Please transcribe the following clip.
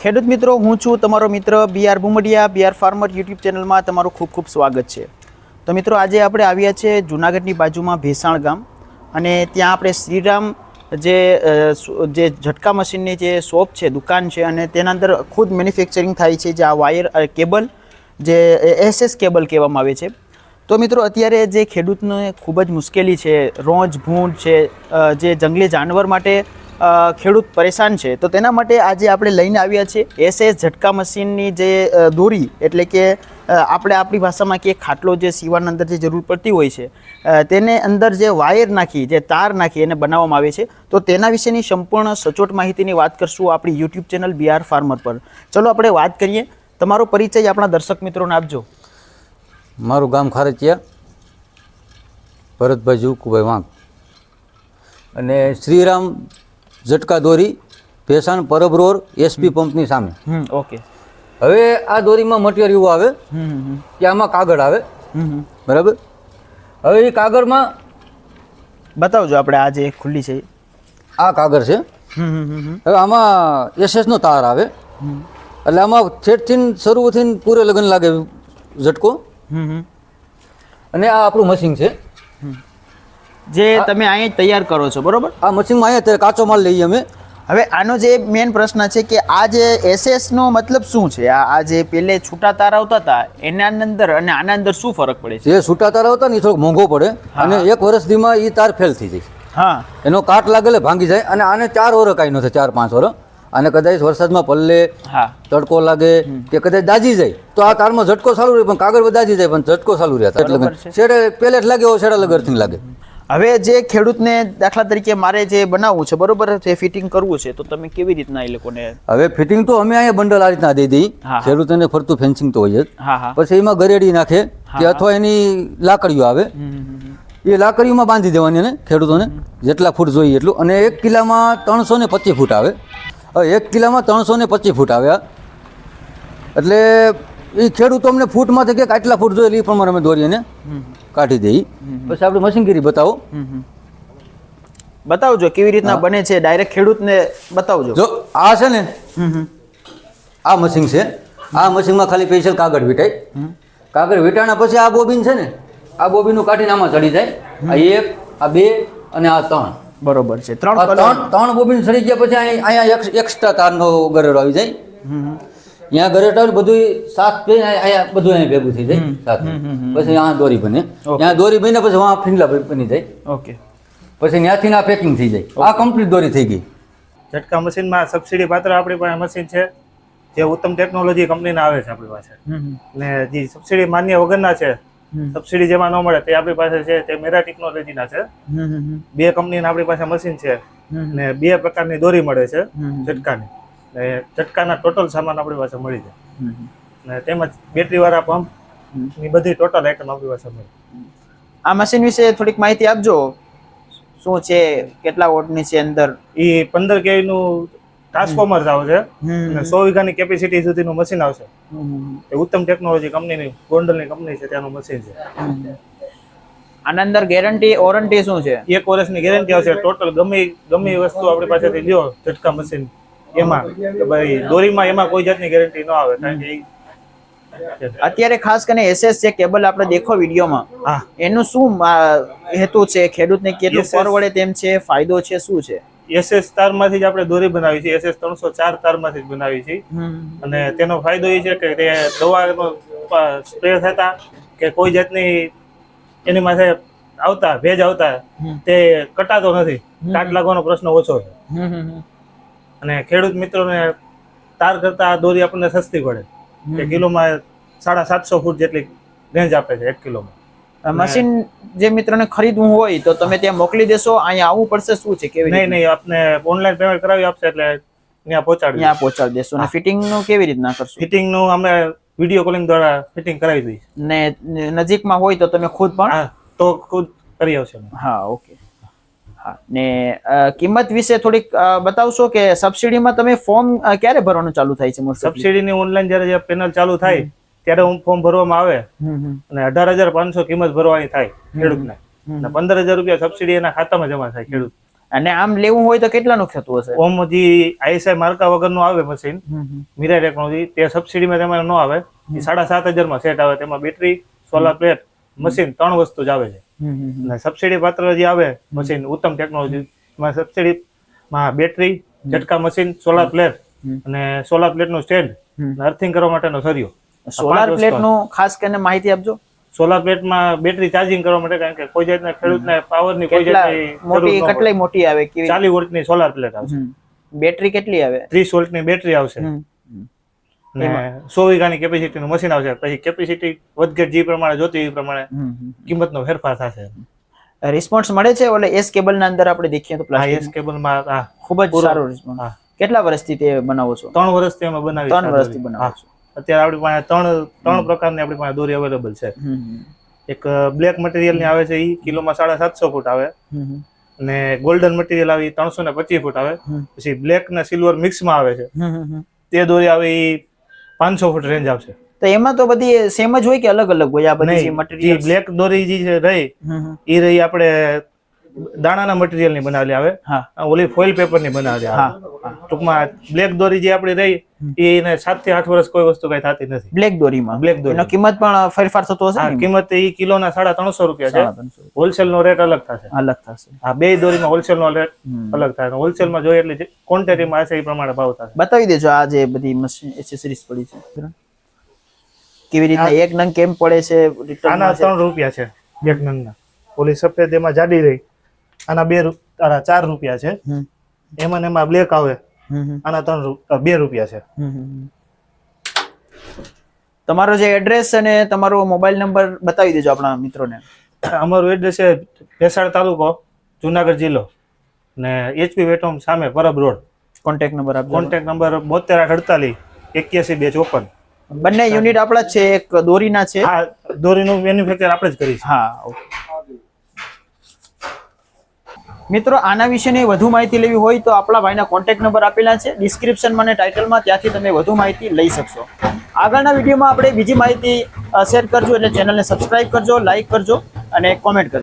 ખેડૂત મિત્રો, હું છું તમારો મિત્ર B R Bhumadiya B R farmer YouTube ચેનલમાં તમારું ખૂબ ખૂબ સ્વાગત છે. તો મિત્રો, આજે આપણે આવ્યા છે જૂનાગઢની બાજુમાં ભેસાણ ગામ અને ત્યાં આપણે શ્રીરામ જે જે ઝટકા મશીનની જે શોપ છે, દુકાન છે અને તેના અંદર ખુદ મેન્યુફેક્ચરિંગ થાય છે, જે આ વાયર કેબલ જે એસએસ કેબલ કહેવામાં આવે છે. તો મિત્રો, અત્યારે જે ખેડૂતને ખૂબ જ મુશ્કેલી છે, રોજ ભૂંડ છે જે જંગલી જાનવર માટે ખેડૂત પરેશાન છે. તો તેના માટે આજે આપણે લઈને આવ્યા છીએ એસએસ ઝટકા મશીનની જે દોરી એટલે કે આપણે આપણી ભાષામાં કે ખાટલો જે સીવાના અંદર જે જરૂર પડતી હોય છે તેને અંદર જે વાયર નાખી, જે તાર નાખી એને બનાવવામાં આવે છે. તો તેના વિશેની સંપૂર્ણ સચોટ માહિતીની વાત કરશું આપણી યુટ્યુબ ચેનલ બીઆર ફાર્મર પર. ચલો આપણે વાત કરીએ. તમારો પરિચય આપણા દર્શક મિત્રોને આપજો. મારું ગામ ખારચિયા, ભરતભાઈ જુકુભાઈ વાંક. અને શ્રીરામ ઝટકા દોરી ભેસાણ પરબરોર એસપી પંપની સામે. ઓકે. હવે આ દોરીમાં મટીરિયલ એવું આવે કે આમાં કાગળ આવે. હમ હમ. બરાબર? હવે એ કાગળમાં બતાવજો આપણે આ જે ખુલ્લી છે આ કાગળ છે. હવે આમાં એસએસનો તાર આવે. એટલે આમાં છેડથી શરૂ થઈને પૂરે લગ્ન લાગે ઝટકો. અને આ આપણું મશીન છે. જે તમે અહીંયા તૈયાર કરો છો બરોબર? આ મશીનમાં અહીંયા કાચો માલ લઈએ અમે. હવે આનો જે મેઇન પ્રશ્ન છે કે આ જે એસએસ નો મતલબ શું છે? આ જે પેલે છૂટા તાર આવતા હતા એના અંદર અને આના અંદર શું ફરક પડે છે? જે છૂટા તાર આવતા ને એ થોડોક મોંઘો પડે. અને એક વર્ષ દીમાં એ તાર ફેલ થઈ જાય. હા. એનો કાટ લાગેલે ભાંગી જાય. અને આને ચાર ઓર કાંઈ નથી ચાર પાંચ ઓર અને કદાચ વરસાદમાં પલ્લે તડકો લાગે કે કદાચ દાજી જાય. તો આ તારમાં ઝટકો સારું રહે પણ કાગળ દાજી જાય પણ ઝટકો સારું રહેતા એટલે. છેડે પેલેટ લાગે એવો છેડા લગરથી લાગે. હવે જે ખેડૂતને દાખલા તરીકે મારે જે બનાવવું છે બરોબર છે ફિટિંગ કરવું છે તો તમે કેવી રીતના એ લોકોને હવે ફિટિંગ તો અમે અહીંયા બંડલ આ રીતના દઈ દઈ. ખેડૂતને ફરતું ફેન્સિંગ તો હોય જ. પછી એમાં ગરેડી નાખે કે અથવા એની લાકડીઓ આવે. એ લાકડીઓમાં બાંધી દેવાની એને ખેડૂતોને. જેટલા ફૂટ જોઈએ એટલું. અને એક કિલ્લામાં ત્રણસો ને પચીસ ફૂટ આવે. હવે એક કિલ્લામાં ત્રણસો ને પચીસ ફૂટ આવે એટલે એ ખેડૂતો અમને ફૂટમાંથી કે આટલા ફૂટ જોઈએ એ પ્રમાણે અમે દોરીને કાઢી દઈ પછી આપણે મશીનગીરી બતાવો. બતાવજો કેવી રીતના બને છે ડાયરેક્ટ ખેડૂતને બતાવજો. જો આ છે ને આ મશીન છે. આ મશીનમાં ખાલી સ્પેશિયલ કાગળ વીટાય. કાગળ વીટાણા પછી આ બોબીન છે ને આ બોબીનું કાઢીને આમાં ચડી જાય. આ એક આ બે અને આ ત્રણ. બરોબર છે. ત્રણ ત્રણ બોબીન સડી ગયા પછી અહીં- અહીંયા એક્સ- એક્સ્ટ્રા તારનો ગરેડો આવી જાય. હમ ઘરે આવે બધું સાત થઈ અહીંયા બધું અહીંયા ભેગું થઈ જાય સાથે પછી અહીંયા દોરી બને. ત્યાં દોરી બને પછી વહાં ફીંડલા બની જાય. ઓકે. પછી ત્યાંથી આ પેકિંગ થઈ જાય. આ કમ્પ્લીટ દોરી થઈ ગઈ. ઝટકા મશીનમાં સબસિડી પાત્ર આપણી પાસે મશીન છે. જે ઉત્તમ ટેકનોલોજી કંપનીના આવે છે આપણી પાસે. અને જે સબસિડી માન્ય વગરના છે. સબસિડી જેમાં ન મળે તે આપણી પાસે છે તે મેરા ટેકનોલોજીના છે. બે કંપનીના આપણી પાસે મશીન છે. ને બે પ્રકારની દોરી મળે છે ઝટકાની. ઝટકાના ટોટલ સામાન આપણી પાસે મળી જાય. અને તેમજ બેટરીવાળા પંપની બધી ટોટલ આઈટમ આપણી પાસે મળી આ મશીન વિશે થોડીક માહિતી આપજો. શું છે કેટલા વોટની છે અંદર? એ પંદર કેવીનું ટ્રાન્સફોર્મર આવશે અને સો વીઘાની કેપેસિટી સુધીનું મશીન આવશે. એ ઉત્તમ ટેકનોલોજી કંપનીની ગોંડલની કંપની છે ત્યાંનું મશીન છે. આના અંદર ગેરંટી વોરંટી શું છે? એક વર્ષની ગેરંટી આવશે. ટોટલ ગમે ગમે વસ્તુ આપણી પાસેથી લ્યો ઝટકા મશીન એમાં ભાઈ દોરીમાં એમાં કોઈ જાતની ગેરંટી ન આવે કારણ કે અત્યારે ખાસ કરીને એસએસ જે કેબલ આપણે દેખો વિડીયોમાં હા. એનું શું હેતુ છે? ખેડૂતને કેટલું પરવડે તેમ છે? ફાયદો છે? શું છે? એસએસ તારમાંથી જ આપણે દોરી બનાવી છે. એસએસ ત્રણસો ચાર તારમાંથી જ બનાવી છે. અને તેનો ફાયદો એ છે કે તે દવાનો સ્પ્રે થતા કે કોઈ જાતની એની માથે આવતા ભેજ આવતા તે કટાતો નથી. કાટ લાગવાનો પ્રશ્ન ઓછો છે. અને ખેડૂત મિત્રોને તાર કરતા આ દોરી આપણને સસ્તી પડે. કે કિલોમાં સાડા સાતસો ફૂટ જેટલી રેન્જ આપે છે એક કિલોમાં. મશીન જે મિત્રોને ખરીદવું હોય તો તમે ત્યાં મોકલી દેશો અહીંયા આવવું પડશે શું છે કેવી નહીં નહીં આપને ઓનલાઈન પેમેન્ટ કરાવી આપશે એટલે ત્યાં પહોંચાડી ત્યાં પહોંચાડી દેશો. અને ફિટિંગનું કેવી રીતના કરશો? ફિટિંગનું અમે વીડિયો કોલિંગ દ્વારા ફિટિંગ કરાવી દઈએ ને નજીકમાં હોય તો તમે ખુદ પણ તો ખુદ કરી આવશે હા ઓકે ને કિંમત વિશે થોડીક બતાવશો કે સબસિડીમાં તમે ફોર્મ ક્યારે ભરવાનું ચાલુ થાય છે સબસિડીની ઓનલાઈન જ્યારે પેનલ ચાલુ થાય ત્યારે હું ફોર્મ ભરવામાં આવે. અને અઢાર હજાર પાંચસો કિંમત ભરવાની થાય ખેડૂતને. અને પંદર હજાર રૂપિયા સબસિડી એના ખાતામાં જમા થાય ખેડૂત. અને આમ લેવું હોય તો કેટલાનું થતું હશે? ઓમ હજી આઈએસઆઈ માર્કા વગરનું આવે મશીન મીરા ટેકનોલોજી તે સબસિડીમાં તમારે ન આવે. સાડા સાત હજારમાં સેટ આવે તેમાં બેટરી સોલાર પ્લેટ મશીન ત્રણ વસ્તુ જ આવે છે. અને સબસિડી પાત્ર જે આવે મશીન ઉત્તમ ટેકનોલોજી માં સબસિડી માં બેટરી ઝટકા મશીન સોલાર પ્લેટ અને સોલાર પ્લેટનું સ્ટેન્ડ હમ. અર્થિંગ કરવા માટેનો સરિયો. સોલાર પ્લેટનું ખાસ કરીને માહિતી આપજો. સોલાર પ્લેટમાં બેટરી ચાર્જિંગ કરવા માટે કારણ કે કોઈ જાતના ખેડૂતને પાવરની કોઈ જાતની મોટી કેટલી મોટી આવે કેવી ચાલીસ વોલ્ટની સોલાર પ્લેટ આવશે. બેટરી કેટલી આવે? ત્રીસ વોલ્ટની બેટરી આવશે. સો વીઘાની કેપેસિટીનું મશીન આવશે. પછી કેપેસિટી વધઘટ જે પ્રમાણે જોતી એ પ્રમાણે કિંમત કિંમતનો ફેરફાર થશે. રિસ્પોન્સ મળે છે? ઓલે એસ કેબલ ના અંદર આપણે દેખીએ તો પ્લાસ્ટિક એસ કેબલમાં આ ખૂબ જ. સારો રિસ્પોન્સ કેટલા વર્ષથી તે બનાવો છો? ત્રણ વર્ષથી અમે બનાવી ત્રણ વર્ષથી બનાવો છો. અત્યારે આપણી પાસે ત્રણ ત્રણ પ્રકારની આપણી પાસે દોરી અવેલેબલ છે. એક બ્લેક મટીરિયલની આવે છે એ કિલોમાં સાડા સાતસો ફૂટ આવે. અને ગોલ્ડન મટીરિયલ આવી ત્રણસો ને પચીસ ફૂટ આવે. પછી બ્લેક ને સિલ્વર મિક્સમાં આવે છે. તે દોરી આવે એ પાંચસો ફૂટ રેન્જ આવશે. તો એમાં તો બધી સેમ જ હોય કે અલગ અલગ હોય? આ બધી મટીરિયલ બ્લેક દોરી જે છે રહી એ રહી આપણે દાણાના મટીરિયલની બનાવેલી આવે. હા. ઓલી ફોઇલ પેપરની બનાવેલી હા. ટૂંકમાં બ્લેક દોરી જે આપણી રહી એને સાતથી આઠ વર્ષ કોઈ વસ્તુ કઈ થતી નથી. બ્લેક દોરીમાં? બ્લેક દોરી. કિંમત પણ ફેરફાર થતો હશે કિંમત એ કિલોના સાડા ત્રણસો રૂપિયા છે. હોલસેલ નો રેટ અલગ થશે. અલગ થશે. હા બે દોરીમાં હોલસેલ નો રેટ અલગ થાય. હોલસેલમાં જોઈએ એટલે ક્વોન્ટિટીમાં હશે એ પ્રમાણે ભાવ થશે. બતાવી દેજો આ જે બધી મશીન એસેસરીઝ પડી છે. કેવી રીતના એક નંગ કેમ પડે છે? આના ત્રણ રૂપિયા છે એક નંગના. ઓલી સફેદ એમાં જાડી રહી. આના બે આના ચાર રૂપિયા છે. એમાં ને એમાં બ્લેક આવે. આના ત્રણ બે રૂપિયા છે. તમારો જે એડ્રેસ અને તમારો મોબાઈલ નંબર બતાવી દેજો આપણા મિત્રોને. અમારું એડ્રેસ છે ભેસાડ તાલુકો જુનાગઢ જિલ્લો. ને એચપી વેટોમ સામે પરબ રોડ. કોન્ટેક નંબર આપજો. કોન્ટેક્ટ નંબર બોતેર આઠ અડતાલીસ એક્યાસી બે ચોપન. બંને યુનિટ આપણા જ છે એક દોરીના છે. હા દોરીનું મેન્યુફેક્ચર આપણે જ કરીએ હા ઓકે. મિત્રો, આના વિશેની વધુ માહિતી લેવી હોય તો આપણા ભાઈના કોન્ટેક્ટ નંબર આપેલા છે. ડિસ્ક્રિપ્શનમાં અને ટાઇટલમાં ત્યાંથી તમે વધુ માહિતી લઈ શકશો. આગળના વિડીયોમાં આપણે બીજી માહિતી શેર કરજો એટલે ચેનલને સબસ્ક્રાઇબ કરજો લાઈક કરજો અને કોમેન્ટ કરજો.